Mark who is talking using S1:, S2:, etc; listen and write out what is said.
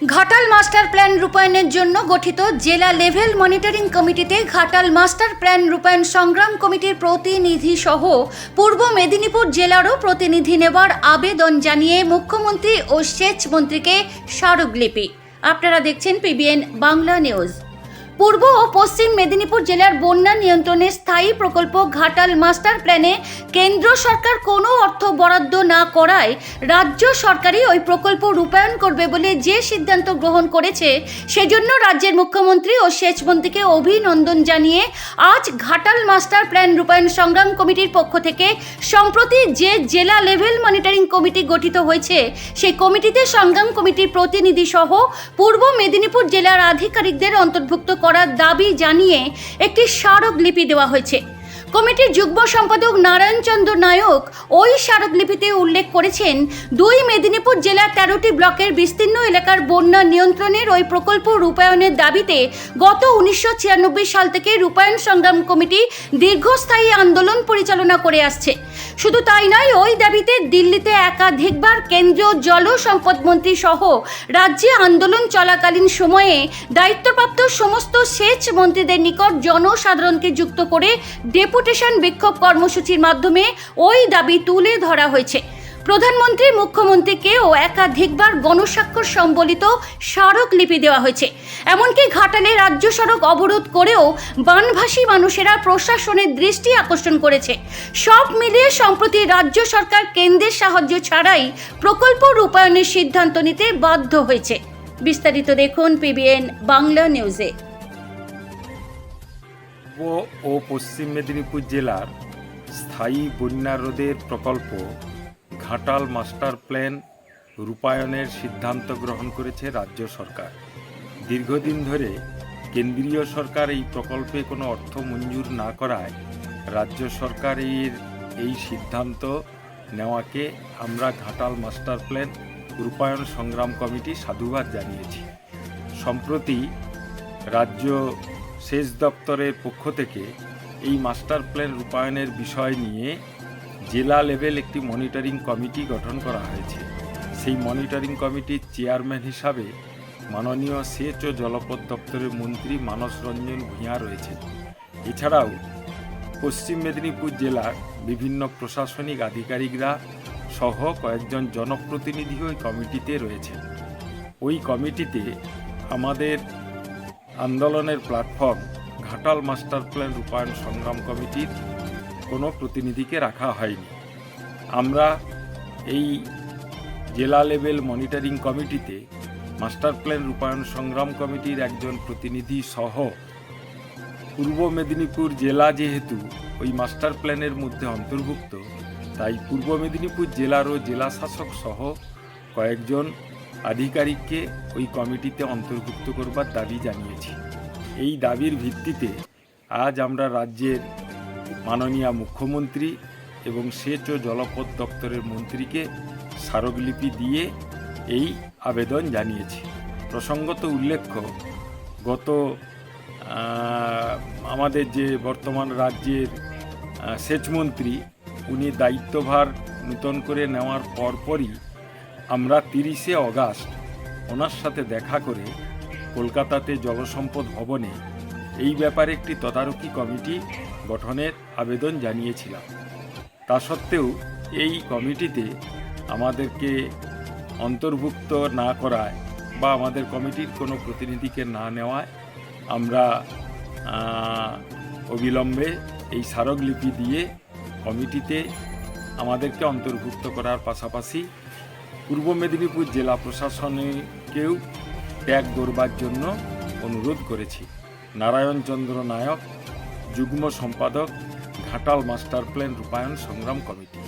S1: Ghatal master plan রূপায়ণের জন্য গঠিত জেলা লেভেল মনিটরিং কমিটিতে ঘাটাল মাস্টার প্ল্যান রূপায়ণ সংগ্রাম কমিটির প্রতিনিধি সহ পূর্ব মেদিনীপুর জেলারও প্রতিনিধি নেবার আবেদন জানিয়ে মুখ্যমন্ত্রী ও সেচ মন্ত্রীকে স্মারকলিপি। আপনারা দেখছেন পিবিএন বাংলা নিউজ পূর্ব ও পশ্চিম মেদিনীপুর জেলার বন্যা নিয়ন্ত্রণে স্থায়ী প্রকল্প ঘাটাল মাস্টার প্ল্যানে কেন্দ্র সরকার কোনো অর্থ বরাদ্দ না করায় রাজ্য সরকারই ওই প্রকল্প রূপায়ণ করবে বলে যে সিদ্ধান্ত গ্রহণ করেছে, সেজন্য রাজ্যের মুখ্যমন্ত্রী ও সেচমন্ত্রীকে অভিনন্দন জানিয়ে আজ ঘাটাল মাস্টার প্ল্যান রূপায়ণ সংগ্রাম কমিটির পক্ষ থেকে সম্প্রতি যে জেলা লেভেল মনিটরিং কমিটি গঠিত হয়েছে, সেই কমিটিতে সংগ্রাম কমিটির প্রতিনিধি সহ পূর্ব মেদিনীপুর জেলার আধিকারিকদের অন্তর্ভুক্ত করার দাবি জানিয়ে একটি স্মারকলিপি দেওয়া হয়েছে। কমিটির যুগ্ম সম্পাদক নারায়ণ চন্দ্র নায়ক ওই স্মারকলিপিতে উল্লেখ করেছেন, দুই মেদিনীপুর জেলার তেরোটি ব্লকের বিস্তীর্ণ এলাকার বন্যা নিয়ন্ত্রণের ওই প্রকল্প রূপায়ণের দাবিতে গত উনিশশো ছিয়ানব্বই সাল থেকে রূপায়ণ সংগ্রাম কমিটি দীর্ঘস্থায়ী আন্দোলন পরিচালনা করে আসছে। শুধু তাই নয়, ওই দাবিতে দিল্লিতে একাধিকবার কেন্দ্রীয় জল সম্পদ মন্ত্রী সহ রাজ্যে আন্দোলন চলাকালীন সময়ে দায়িত্বপ্রাপ্ত সমস্ত সেচ মন্ত্রীদের নিকট জনসাধারণকে যুক্ত করে ডেপুটেশন বিক্ষোভ কর্মসূচির মাধ্যমে ওই দাবি তুলে ধরা হয়েছে। প্রধানমন্ত্রী মুখ্যমন্ত্রীকেও একাধিকবার গণস্বাক্ষর সম্বলিত স্মারকলিপি দেওয়া হয়েছে। এমনকি ঘাটালে রাজ্য সড়ক অবরোধ করেও বানভাসী মানুষেরা প্রশাসনের দৃষ্টি আকর্ষণ করেছে। সব মিলিয়ে সম্প্রতি রাজ্য সরকার কেন্দ্রের সাহায্য ছাড়াই প্রকল্প রূপায়ণের সিদ্ধান্ত নিতে বাধ্য হয়েছে। বিস্তারিত দেখুন পিবিএন বাংলা নিউজে
S2: পূর্ব ও পশ্চিম মেদিনীপুর জেলার স্থায়ী বন্যা রোধের প্রকল্প ঘাটাল মাস্টার প্ল্যান রূপায়ণের সিদ্ধান্ত গ্রহণ করেছে রাজ্য সরকার। দীর্ঘদিন ধরে কেন্দ্রীয় সরকার এই প্রকল্পে কোনো অর্থ মঞ্জুর না করায় রাজ্য সরকারের এই সিদ্ধান্ত নেওয়াকে আমরা ঘাটাল মাস্টার প্ল্যান রূপায়ণ সংগ্রাম কমিটি সাধুবাদ জানিয়েছি। সম্প্রতি রাজ্য সেচ দপ্তরের পক্ষ থেকে এই মাস্টার প্ল্যান রূপায়ণের বিষয় নিয়ে জেলা লেভেল একটি মনিটরিং কমিটি গঠন করা হয়েছে। সেই মনিটরিং কমিটির চেয়ারম্যান হিসাবে মাননীয় সেচ ও জলপথ দপ্তরের মন্ত্রী মানস রঞ্জন ভূঁইয়া রয়েছে এছাড়াও পশ্চিম মেদিনীপুর জেলার বিভিন্ন প্রশাসনিক আধিকারিকরা সহ কয়েকজন জনপ্রতিনিধি ওই কমিটিতে রয়েছে ওই কমিটিতে আমাদের আন্দোলনের প্ল্যাটফর্ম ঘাটাল মাস্টার প্ল্যান রূপায়ণ সংগ্রাম কমিটির কোনো প্রতিনিধিকে রাখা হয়নি। আমরা এই জেলা লেভেল মনিটরিং কমিটিতে মাস্টার প্ল্যান রূপায়ণ সংগ্রাম কমিটির একজন প্রতিনিধি সহ পূর্ব মেদিনীপুর জেলা যেহেতু ওই মাস্টার প্ল্যানের মধ্যে অন্তর্ভুক্ত, তাই পূর্ব মেদিনীপুর জেলারও জেলা শাসক সহ কয়েকজন আধিকারিককে ওই কমিটিতে অন্তর্ভুক্ত করবার দাবি জানিয়েছি। এই দাবির ভিত্তিতে আজ আমরা রাজ্যের মাননীয় মুখ্যমন্ত্রী এবং সেচ ও জলপথ দপ্তরের মন্ত্রীকে স্মারকলিপি দিয়ে এই আবেদন জানিয়েছি। প্রসঙ্গত উল্লেখ্য, গত আমাদের যে বর্তমান রাজ্যের সেচমন্ত্রী উনি দায়িত্বভার নূতন করে নেওয়ার পরপরই আমরা তিরিশে অগাস্ট ওনার সাথে দেখা করে কলকাতাতে জলসম্পদ ভবনে এই ব্যাপারে একটি তদারকি কমিটি গঠনের আবেদন জানিয়েছিলাম। তা সত্ত্বেও এই কমিটিতে আমাদেরকে অন্তর্ভুক্ত না করায় বা আমাদের কমিটির কোনো প্রতিনিধিকে না নেওয়ায় আমরা অবিলম্বে এই স্মারকলিপি দিয়ে কমিটিতে আমাদেরকে অন্তর্ভুক্ত করার পাশাপাশি পূর্ব মেদিনীপুর জেলা প্রশাসনকেও ত্যাগ করবার জন্য অনুরোধ করেছি। নারায়ণচন্দ্র নায়ক, যুগ্ম সম্পাদক, ঘাটাল মাস্টার প্ল্যান রূপায়ণ সংগ্রাম কমিটি।